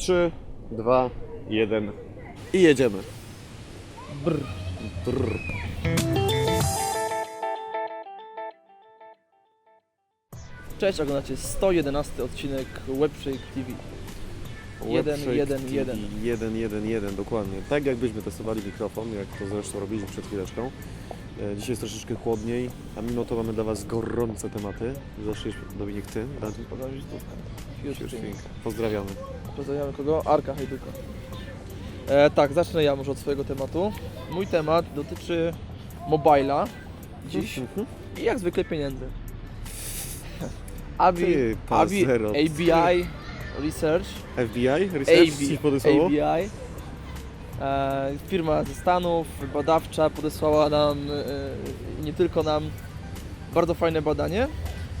3, 2, 1 i jedziemy. Brr. Brr. Cześć, oglądacie 111 odcinek Webshake TV. Jeden, Webshake jeden, TV, jeden. jeden, jeden, jeden, dokładnie. Tak jakbyśmy testowali mikrofon, jak to zresztą robiliśmy przed chwileczką. E, Dzisiaj jest troszeczkę chłodniej, a mimo to mamy dla Was gorące tematy. Zaczniesz Dominik Ty, thing. Pozdrawiamy. Pozdrawiamy kogo? Arka Hejduka. E, tak, zacznę ja może od swojego tematu. Mój temat dotyczy mobila dziś Mhm. i jak zwykle pieniędzy. ABI, Ty, ABI, ABI Research FBI? Research podesłało? ABI. E, firma ze Stanów, badawcza, podesłała nam, e, nie tylko nam, bardzo fajne badanie,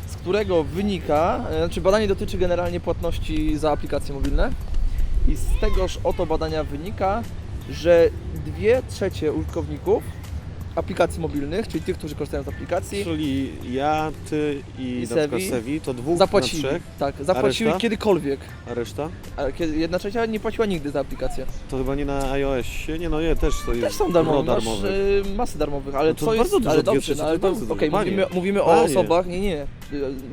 z którego wynika, e, znaczy badanie dotyczy generalnie płatności za aplikacje mobilne. I z tegoż oto badania wynika, że dwie trzecie użytkowników aplikacji mobilnych, czyli tych, którzy korzystają z aplikacji, Czyli ja, Ty i, I na przykład Sevi Sevi, to dwóch zapłacili, na trzech, tak, zapłaciły reszta? kiedykolwiek, a reszta? a kiedy jedna trzecia nie płaciła nigdy za aplikację. To chyba nie na iOSie, nie no nie, też to jest Też są darmowe, gro masz darmowych. y, masy darmowych, ale No to co jest, bardzo dużo, ale dobrze, no, ale to to, bardzo okej, dużo. mówimy, Panie, mówimy o panie. osobach, nie, nie, y,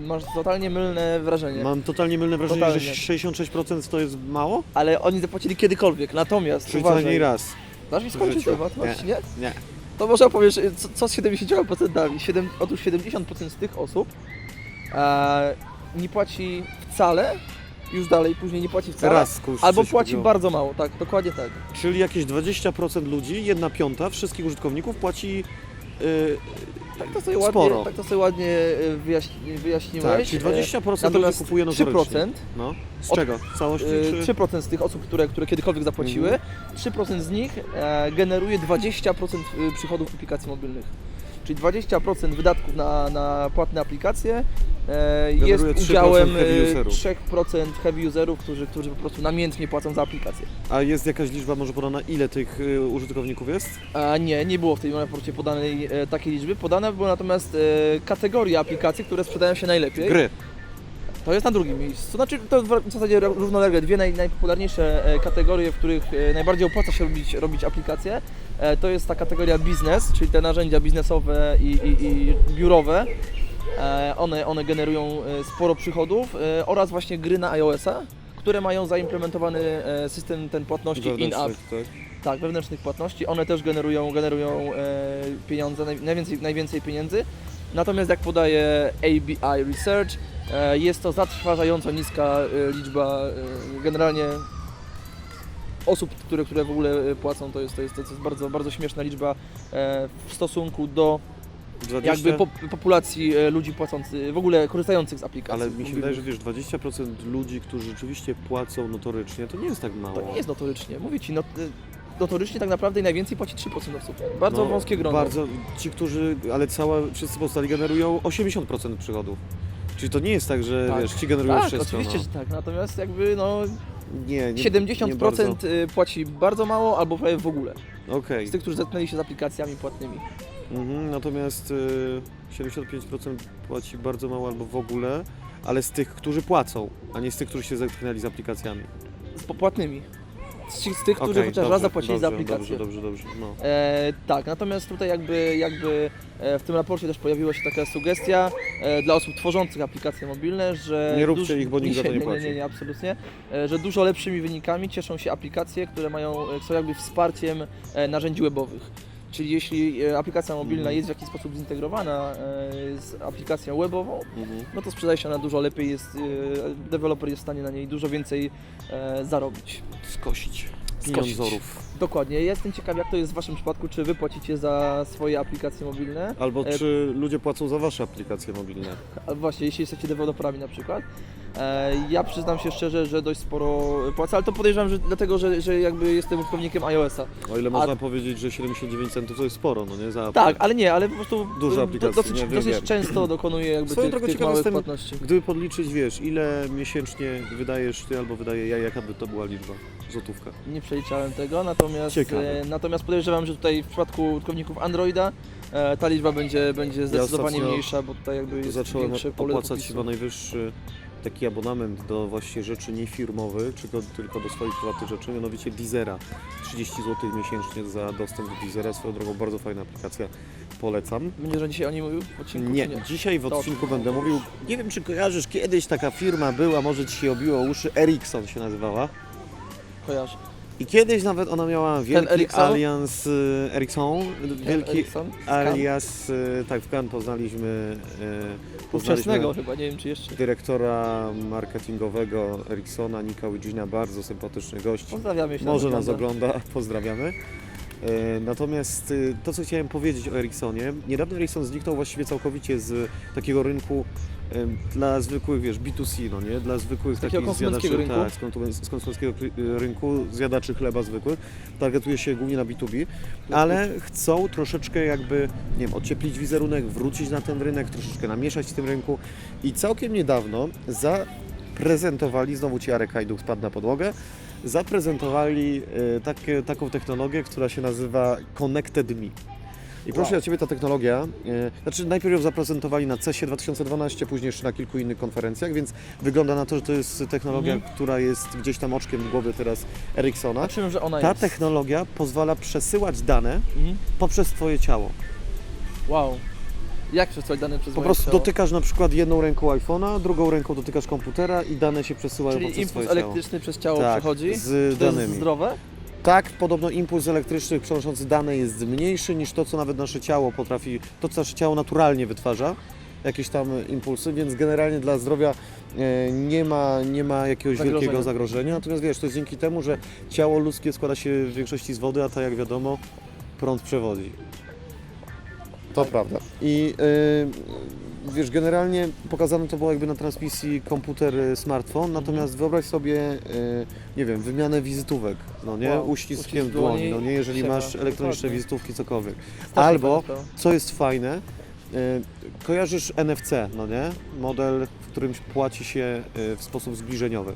masz totalnie mylne wrażenie, Mam totalnie mylne wrażenie, Totalnie. że 66% to jest mało? ale oni zapłacili kiedykolwiek, natomiast Czyli co uważaj, najmniej raz. dasz mi skończyć życiu. temat, Nie. właśnie, nie? To może opowiesz, y, co, co z 70%? Siedem, otóż 70% z tych osób e, nie płaci wcale, już dalej, później nie płaci wcale, Raz kurz, albo coś płaci kupiło. bardzo mało, tak, dokładnie tak. Czyli jakieś 20% ludzi, jedna piąta wszystkich użytkowników płaci yy, Tak to sobie ładnie, sporo. tak to sobie ładnie y, wyjaśni, wyjaśniłeś. tak, czyli 20% ludzi Natomiast kupuje notorycznie. 3%, No. Z Od- czego? Całości? y, Czy... 3% z tych osób, które, które kiedykolwiek zapłaciły, Mhm. 3% z nich e, generuje 20% przychodów aplikacji mobilnych. Czyli 20% wydatków na, na płatne aplikacje e, jest Generuje 3% udziałem heavy e, userów. 3% heavy userów, którzy, którzy po prostu namiętnie płacą za aplikacje. A jest jakaś liczba może podana, ile tych y, użytkowników jest? A nie, nie było w tym raporcie podanej e, takiej liczby. Podane były natomiast e, kategorie aplikacji, które sprzedają się najlepiej. Gry. To jest na drugim miejscu. Znaczy, to w zasadzie równolegle dwie naj, najpopularniejsze e, kategorie, w których e, najbardziej opłaca się robić, robić aplikacje. E, To jest ta kategoria biznes, czyli te narzędzia biznesowe i, i, i biurowe. One, one generują sporo przychodów oraz właśnie gry na iOS-a, które mają zaimplementowany system ten płatności in-app. Tak? Tak, wewnętrznych płatności. One też generują, generują pieniądze, naj, najwięcej, najwięcej pieniędzy. Natomiast jak podaje ABI Research, e, jest to zatrważająco niska e, liczba e, generalnie osób, które, które w ogóle płacą. To jest, to jest, to jest bardzo, bardzo śmieszna liczba w stosunku do 20? jakby po, populacji ludzi płacących, w ogóle korzystających z aplikacji. Ale mi się wydaje, że wiesz, 20% ludzi, którzy rzeczywiście płacą notorycznie, to nie jest tak mało. To nie jest notorycznie. Mówię Ci, not, e, notorycznie tak naprawdę najwięcej płaci 3% osób. Bardzo No, wąskie grono. Bardzo, ci, którzy, ale cała, wszyscy pozostali generują 80% przychodów. Czyli to nie jest tak, że Tak. wiesz, ci generują Tak, wszystko. oczywiście, no. że tak. Natomiast jakby no Nie, nie, 70% nie bardzo. y, płaci bardzo mało albo prawie w ogóle. Okej. Z tych, którzy zetknęli się z aplikacjami płatnymi. Mhm, natomiast y, 75% płaci bardzo mało albo w ogóle, ale z tych, którzy płacą, a nie z tych, którzy się zetknęli z aplikacjami. Z popłatnymi. Z, ci- z tych, którzy Okej, chociaż dobrze, raz zapłacili dobrze, za aplikację. Dobrze, dobrze, dobrze. No. E, tak, natomiast tutaj jakby, jakby e, w tym raporcie też pojawiła się taka sugestia e, dla osób tworzących aplikacje mobilne, że... Nie róbcie ich, bo nikt za to nie nie, płaci. nie, nie, absolutnie. E, że dużo lepszymi wynikami cieszą się aplikacje, które mają, e, są jakby wsparciem e, narzędzi webowych. Czyli jeśli e, aplikacja mobilna Mhm. jest w jakiś sposób zintegrowana e, z aplikacją webową, Mhm. no to sprzedaje się ona dużo lepiej, jest, e, deweloper jest w stanie na niej dużo więcej zarobić. Skosić. Pieniądzorów. Dokładnie. Ja jestem ciekaw, jak to jest w Waszym przypadku, czy Wy płacicie za swoje aplikacje mobilne? Albo E, czy ludzie płacą za wasze aplikacje mobilne? A właśnie, jeśli jesteście deweloperami na przykład. E, ja przyznam się szczerze, że dość sporo płacę, ale to podejrzewam, że dlatego, że, że jakby jestem użytkownikiem iOS-a. O ile można powiedzieć, że 79 centów to jest sporo, no nie? Za Tak, ale nie, ale po prostu Duże do, aplikacje, dosyć, nie, wiem, dosyć wiem. często dokonuję jakby Swoją tych, drogą tych małych jestem, płatności. Gdyby podliczyć, wiesz, ile miesięcznie wydajesz ty albo wydaje ja, jaka by to była liczba? Złotówka. Nie przeliczałem tego, natomiast, Ciekawe. e, natomiast podejrzewam, że tutaj w przypadku użytkowników Androida e, ta liczba będzie, będzie zdecydowanie ostatnio mniejsza, bo tutaj jakby jest Zacząłem większe pole do opłacać popisu. chyba najwyższy taki abonament do właśnie rzeczy niefirmowych, tylko, tylko do swoich prywatnych rzeczy, mianowicie Deezera. 30 zł miesięcznie za dostęp do Deezera. Swoją drogą bardzo fajna aplikacja, polecam. Będziesz o dzisiaj o nim mówił w odcinku? Nie, czy dzisiaj w Dobrze. odcinku będę mówił, nie wiem czy kojarzysz, kiedyś taka firma była, może Ci się obiło o uszy, Ericsson się nazywała. Kojarzę. I kiedyś nawet ona miała wielki Ericsson? alians y, Ericsson, wielki Ericsson? alias, y, tak w Cannes poznaliśmy, y, Ówczesnego poznaliśmy chyba, nie wiem czy jeszcze. dyrektora marketingowego Ericssona, Nika Wijina, bardzo sympatyczny gość. Pozdrawiamy jeśli Może nas ogląda. pozdrawiamy. E, Natomiast y, to, co chciałem powiedzieć o Ericssonie, niedawno Ericsson zniknął właściwie całkowicie z takiego rynku dla zwykłych, wiesz, B2C, no nie? Dla zwykłych takich zjadaczy, rynku? tak, z konsumen- z konsumenckiego rynku, zjadaczy chleba zwykłych. Targetuje się głównie na B2B, ale chcą troszeczkę jakby, nie wiem, ocieplić wizerunek, wrócić na ten rynek, troszeczkę namieszać w tym rynku i całkiem niedawno zaprezentowali, znowu ci Arek Hajduk spadł na podłogę, zaprezentowali e, takie, taką technologię, która się nazywa Connected Me. I proszę Wow. o Ciebie ta technologia, e, znaczy najpierw ją zaprezentowali na CES-ie 2012, później jeszcze na kilku innych konferencjach, więc wygląda na to, że to jest technologia, Mhm. która jest gdzieś tam oczkiem głowy teraz Ericssona. A czym, że ona Ta jest? technologia pozwala przesyłać dane Mhm. poprzez Twoje ciało. Wow. Jak przesłać dane przez Po prostu ciało? dotykasz na przykład jedną ręką iPhone'a, drugą ręką dotykasz komputera i dane się przesyłają Czyli poprzez impuls elektryczny przez ciało Tak, przechodzi? z to jest danymi. zdrowe? Tak, podobno impuls elektryczny przenoszący dane jest mniejszy niż to, co nawet nasze ciało potrafi, to co nasze ciało naturalnie wytwarza, jakieś tam impulsy, więc generalnie dla zdrowia e, nie ma, nie ma jakiegoś Zagrożenia. wielkiego zagrożenia. Natomiast wiesz, to jest dzięki temu, że ciało ludzkie składa się w większości z wody, a tak jak wiadomo, prąd przewodzi. To prawda. I y, wiesz, generalnie pokazane to było jakby na transmisji komputer, smartfon, natomiast wyobraź sobie, y, nie wiem, wymianę wizytówek, no nie, Wow, uściskiem uścisk dłoni, no nie, jeżeli siema, masz elektroniczne dokładnie. wizytówki, cokolwiek. Strasznie Albo- fajna sprawa. Co jest fajne, y, kojarzysz NFC, no nie, model, w którym płaci się y, w sposób zbliżeniowy.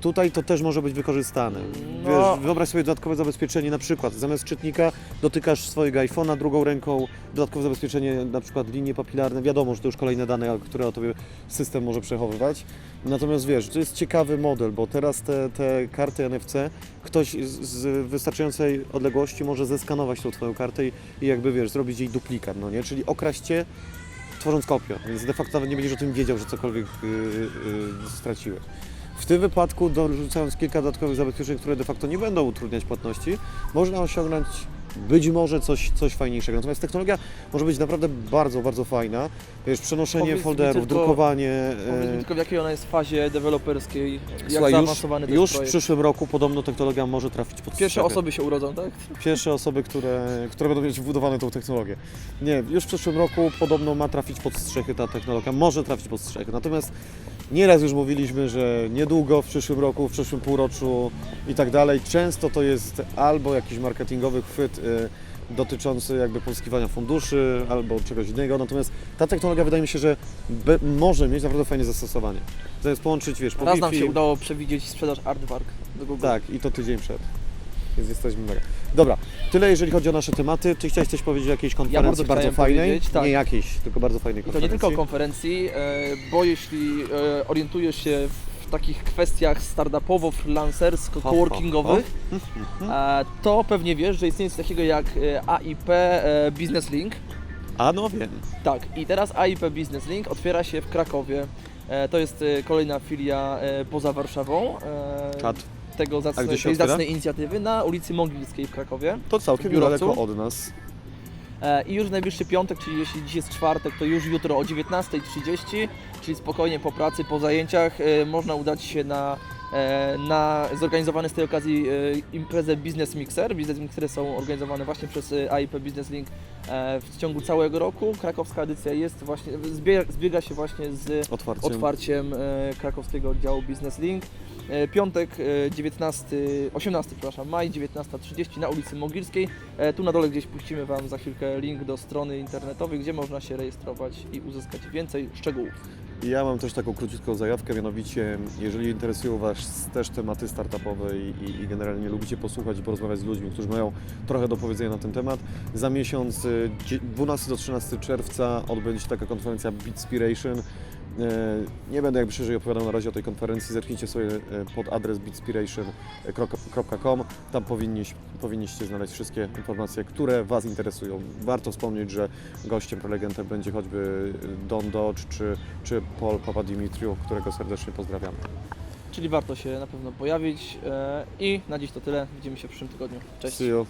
Tutaj to też może być wykorzystane. No. Wiesz, wyobraź sobie dodatkowe zabezpieczenie, na przykład zamiast czytnika dotykasz swojego iPhone'a drugą ręką, dodatkowe zabezpieczenie, na przykład linie papilarne, wiadomo, że to już kolejne dane, które o tobie system może przechowywać. Natomiast wiesz, to jest ciekawy model, bo teraz te, te karty NFC, ktoś z, z wystarczającej odległości może zeskanować tą twoją kartę i, i jakby wiesz, zrobić jej duplikat, no nie? Czyli okraść cię tworząc kopię, więc de facto nawet nie będziesz o tym wiedział, że cokolwiek yy, yy, straciłeś. W tym wypadku, dorzucając kilka dodatkowych zabezpieczeń, które de facto nie będą utrudniać płatności, można osiągnąć być może coś, coś fajniejszego. Natomiast technologia może być naprawdę bardzo, bardzo fajna. Wiesz, przenoszenie Powiedz folderów, tylko- drukowanie. Powiedz mi e, tylko w jakiej ona jest fazie deweloperskiej, jak Słuchaj, już, zaawansowany już jest w przyszłym roku podobno technologia może trafić pod Pierwsze strzechy. osoby się urodzą, tak? Pierwsze osoby, które, które będą mieć wbudowane tą technologię. Nie, już w przyszłym roku podobno ma trafić pod strzechy ta technologia, może trafić pod strzechy. Natomiast nieraz już mówiliśmy, że niedługo, w przyszłym roku, w przyszłym półroczu i tak dalej. Często to jest albo jakiś marketingowy chwyt dotyczący jakby pozyskiwania funduszy albo czegoś innego. Natomiast ta technologia wydaje mi się, że może mieć naprawdę fajne zastosowanie. Zamiast połączyć, wiesz, po Raz nam się udało przewidzieć sprzedaż Artwork do Google. tak, i to tydzień przed. Więc jesteśmy mega. Dobra, tyle jeżeli chodzi o nasze tematy. Ty chciałeś coś powiedzieć o jakiejś konferencji bardzo bardzo, chciałem fajnej? tak. Nie jakiejś, tylko bardzo fajnej I to nie konferencji. tylko o konferencji, e, bo jeśli e, orientujesz się w takich kwestiach startupowo-freelancersko, coworkingowych, e, to pewnie wiesz, że istnieje coś takiego jak e, AIP e, Business Link. A no wiem. Tak, i teraz AIP Business Link otwiera się w Krakowie. To jest kolejna filia poza Warszawą. Czad. Tego zacnej, tej zacnej inicjatywy na ulicy Mogilskiej w Krakowie. To całkiem niedaleko od nas. E, I już w najbliższy piątek, czyli jeśli dziś jest czwartek, to już jutro o 19.30, czyli spokojnie po pracy, po zajęciach, e, można udać się na, e, na zorganizowany z tej okazji imprezę Business Mixer. Business Mixery są organizowane właśnie przez AIP Business Link w ciągu całego roku. Krakowska edycja jest właśnie, zbiega, zbiega się właśnie z Otwarciem. otwarciem krakowskiego oddziału Business Link. E, Piątek e, 19, 18 przepraszam, maj 19.30 na ulicy Mogilskiej. E, Tu na dole gdzieś puścimy Wam za chwilkę link do strony internetowej, gdzie można się rejestrować i uzyskać więcej szczegółów. Ja mam też taką króciutką zajawkę, mianowicie jeżeli interesują Was też tematy startupowe i, i, generalnie lubicie posłuchać i porozmawiać z ludźmi, którzy mają trochę do powiedzenia na ten temat, za miesiąc y, dzie- 12 do 13 czerwca odbędzie się taka konferencja Beatspiration. Nie będę jakby szerzej opowiadał na razie o tej konferencji, zerknijcie sobie e, pod adres beatspiration.com, tam powinniś, powinniście znaleźć wszystkie informacje, które Was interesują. Warto wspomnieć, że gościem prelegentem będzie choćby Don Dodge czy, czy Paul Papadimitriou, którego serdecznie pozdrawiamy. Czyli warto się na pewno pojawić. e, I na dziś to tyle. Widzimy się w przyszłym tygodniu. Cześć. See you.